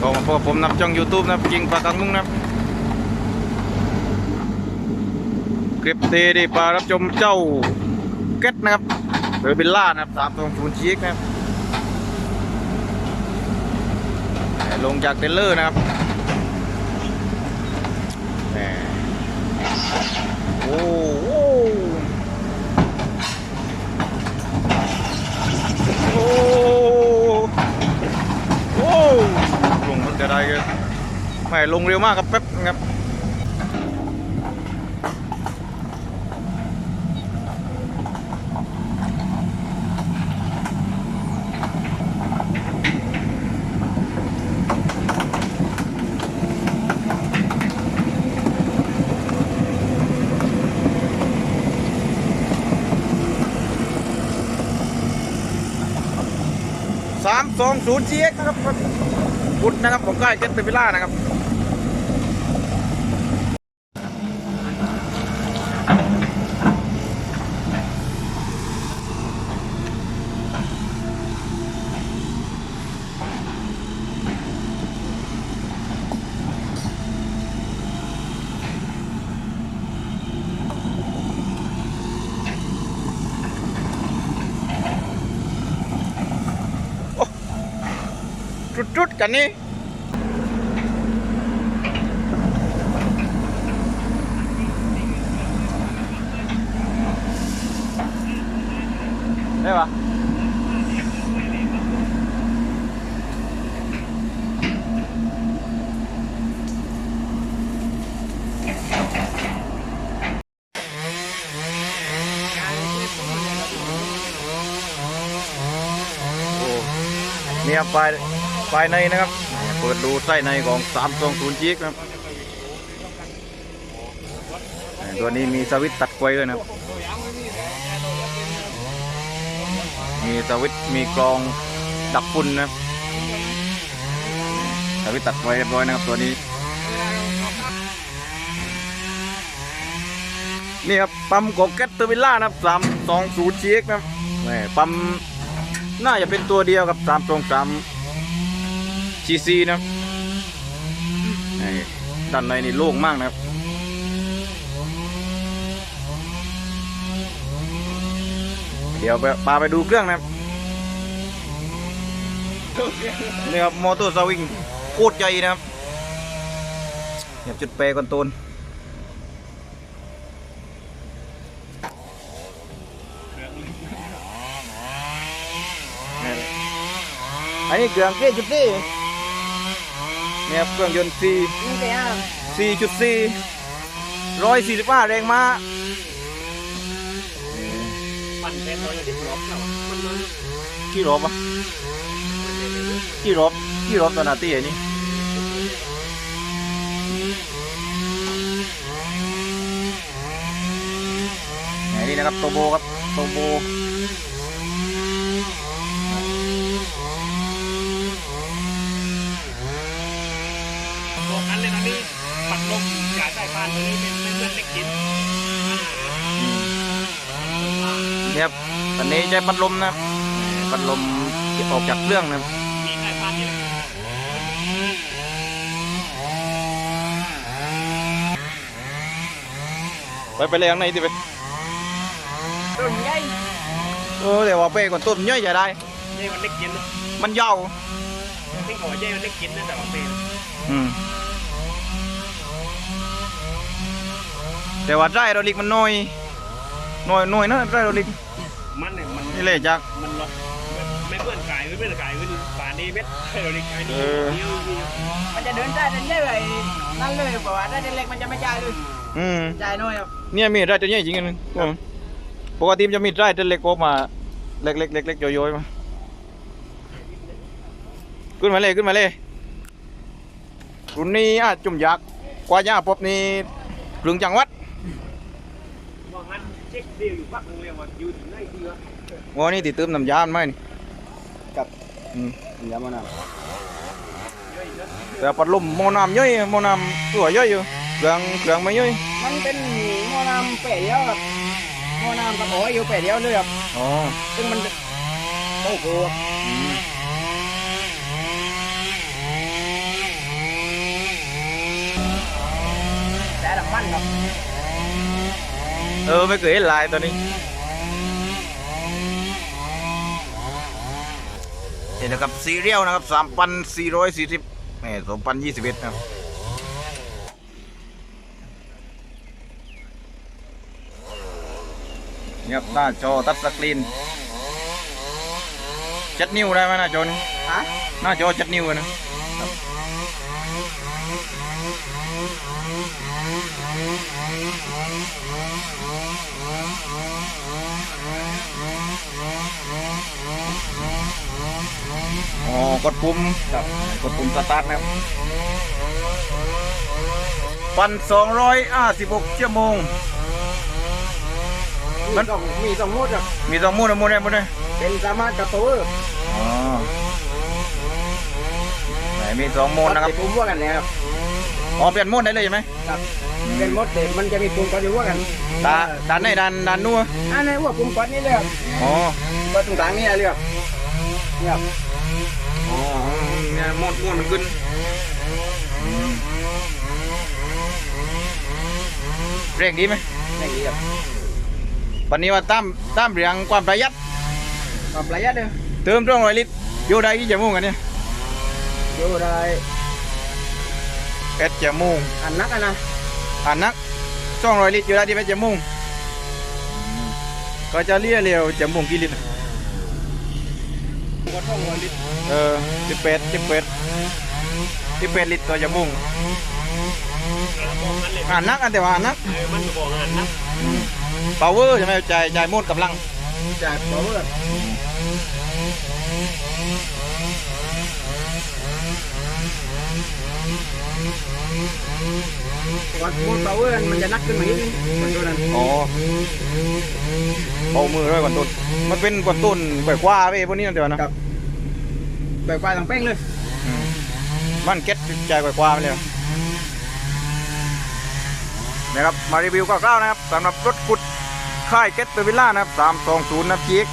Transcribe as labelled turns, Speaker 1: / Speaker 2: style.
Speaker 1: ก็มาพบกับผมนับช่อง YouTube นะครับกิงปลากังมุ้งนะครับคลิปเตดีปลารับชมเจ้าเก็ตนะครับเรือบิลล่านะครับสามตรงศูนชีกนะครับลงจากเทรลเลอร์นะครับโอ้โหโอ้โอ้ลงมันจะ ได้กันไม่ลงเร็วมากครับแป๊บนะครับสามสองศูนย์เชียกนะครับ พุธนะครับผมก็เจ็ตเตอร์วิลล่านะครับ จุดๆกัน ภายในนะครับ เปิดดูไส้ในของทรงจิกนะครับ ตัวนี้มีสวิตตัดไกวด้วยนะมีสวิตมีกรองดักฝุ่นนะสวิตตัดไกวเรียบร้อยนะครับตัวนี้ นี่ครับปั๊มของแกตเตอร์วิลล่านะครับสามทรงจิกนะครับปั๊มน่าจะเป็นตัวเดียวกับสามทรง3 2ม จีซีนะครับด้านในนี่โล่งมากนะครับเดี๋ยวปาไปดูเครื่องนะครับนี่ครับมอเตอร์สวิงโคตรใหญ่นะครับเดี๋ยวจุดแปรกันโทนอันนี้เกลืองเกลือจุดนี้ เนี่ยครับเครื่องยนต์สี่
Speaker 2: นี่แต่อะ
Speaker 1: สี่จุดสี่ร้อยสี่สิบห้าแรงม้า
Speaker 2: ปั่นเต็มเลยที่รอบเรามันเลย
Speaker 1: กี่รอบอะกี่รอบกี่รอบตอนนาตีไอ้นี่ไหนนี่นะครับโตโบครับโตโบ
Speaker 2: ตัวกันเลยนะนี่ปัดลมจ่ายใต้บ้านนี้เป็นเป็นเรื่องเล็กกิน
Speaker 1: เนี่ยครับอันนี้ใช้พัดลมนะครับพัดลมที่ออกจากเครื่องนะครับ
Speaker 2: มีใต้บ้านนี่แหละ
Speaker 1: ไปไปเลยข้างในดิไป
Speaker 2: ต้นใหญ่
Speaker 1: เออแต่ว่าไปก่อนต้นย่อยจะได้
Speaker 2: ใหญ่มันเล็กกินนะ
Speaker 1: มันยาว
Speaker 2: ที่หัวใหญ่มันเล็กกินนะแต่ว่าเป็น
Speaker 1: อืม แต่ว่าไดเราลิกมันน้อยน้อยน้อยนะไดเราลิก
Speaker 2: มันเนี่ยมัน
Speaker 1: นี่เลยจัก
Speaker 2: มันล็อกไม่เพื่อนกายไม่เพื่อนกายไม่ป่านนี้เม็ดเราดิกายนี่เดียว
Speaker 3: มันจะเดินได้เดินได้เลยนั่นเลยบอกว่าได้เล็กมันจะไม่จ่ายเลย
Speaker 1: อืม
Speaker 3: จ่ายน้อยครับ
Speaker 1: เนี่ยมีดได้ตัวใหญ่จริงๆนะปกติมันจะมีดได้ตัวเล็กออกมาเล็กเล็กเล็กเล็กๆโยยๆมาขึ้นมาเลยขึ้นมาเลยรุ่นนี้อะจุ่มยักษ์กว่าย่าปบนี่กลึงจังหวัด
Speaker 2: ว่างั้น เช็คเดียวอยู่พักนึงเลยว่าอยู่ถึงไหนดีวะ
Speaker 1: วอนี่ติดเติมน้ำยาไหม
Speaker 3: กับ
Speaker 1: น้ำ
Speaker 3: ยามาน้ำ
Speaker 1: แต่ปัดลมโมน้ำย่อยโมน้ำตัวย่อยอยู่เครื่องเครื่องไม่ย่อย
Speaker 3: มันเป็นโมน้ำเปรยวครับโมน้ำกระโอยอยู่เปรยวเลยครับ
Speaker 1: อ๋อ
Speaker 3: ซึ่งมันโอ้โห
Speaker 1: แต่
Speaker 3: ละบมันครับ
Speaker 1: เออไม่เคยเห็นลายตัวนี้เห็นนะครับซีเรียลนะครับสามพันสี่ร้อยสี่สิบแหมสองพันยี่สิบเอ็ดนะครับนี่ครับหน้าจอทัชสกรีนเจ็ดนิ้วได้ไหมหน้าจอนี่
Speaker 3: ฮะ
Speaker 1: หน้าจอเจ็ดนิ้วนะ อ๋อกดปุ่มครับกดปุ่มสตาร์ทนะครับปันสองร้อยห้าสิบหกชั่วโมง
Speaker 3: มันต้องมีสองโหมดครับ
Speaker 1: มีสองมูดนะมูดได้มูดได้
Speaker 3: เป็นสามารถกับตัว
Speaker 1: อ๋อไหนมีสองโหมดนะครับ
Speaker 3: ปุ่มว่ากันแล้ว
Speaker 1: อ๋อเปลี่ยนโหมดได้เลยใช่ไหม
Speaker 3: ครับเป็นโหมดแต่มันจะมีปุ่มกดอยู่ว่ากัน
Speaker 1: ดานด้านไหนด้านด้านนู้น
Speaker 3: อันนี้ว่าปุ่มกดนี่เลยครับ
Speaker 1: อ๋อก
Speaker 3: ดตรงกลางนี่เลยครับเนี่ยครับ
Speaker 1: อ๋อเนี่ยโหมดโหมดมันขึ้นเร่งดีไหม
Speaker 3: อย่างนี้ครับ
Speaker 1: วันนี้ว่าตั้มตั้มเรียงความประหยัด
Speaker 3: ความประหยัดเลย
Speaker 1: เติมร่องรอยลิตรอยู่ได้กี่ชั่วโมงกันเนี่ย
Speaker 3: อยู่ได้
Speaker 1: เอ็ดชั่วโมง
Speaker 3: อันนักอะนะ
Speaker 1: อ่านนักช่องรอยลิตรอยู่ได้ที่แปดชั่วโมงก็จะเลี่ยเร็วชั่วโมงกี่ลิตร
Speaker 3: กดช่องวันลิตร
Speaker 1: เออสิบแปดสิบแปดสิบแปดลิตรต่อชั่วโมง
Speaker 2: บอกกันเลย
Speaker 1: อ่านนักอันแต่ว่าอ่านนัก
Speaker 2: เออมันก็บอกงานนะ
Speaker 1: power ใช่ไหมจ่ายจ่ายโหมดกำลัง
Speaker 3: จากตัวเพื่อนวัดโหมด power มันจะนักขึ้นมาอีกนิดมันตัวนั้น
Speaker 1: อ๋อเอามือด้วยก่อนต้น มันเป็นก่อนต้นก่อยคว้าไปพวกนี้นั่นเดี๋ยวนะครับ
Speaker 3: แบบไฟทางเป้งเลย
Speaker 1: อืมมันเก็ตใจก่อยคว้าไปเลยนะครับมารีวิวคร่าวๆนะครับสำหรับรถขุดค่ายเก็ตเตอร์วิลล่านะครับ320นะครับจีก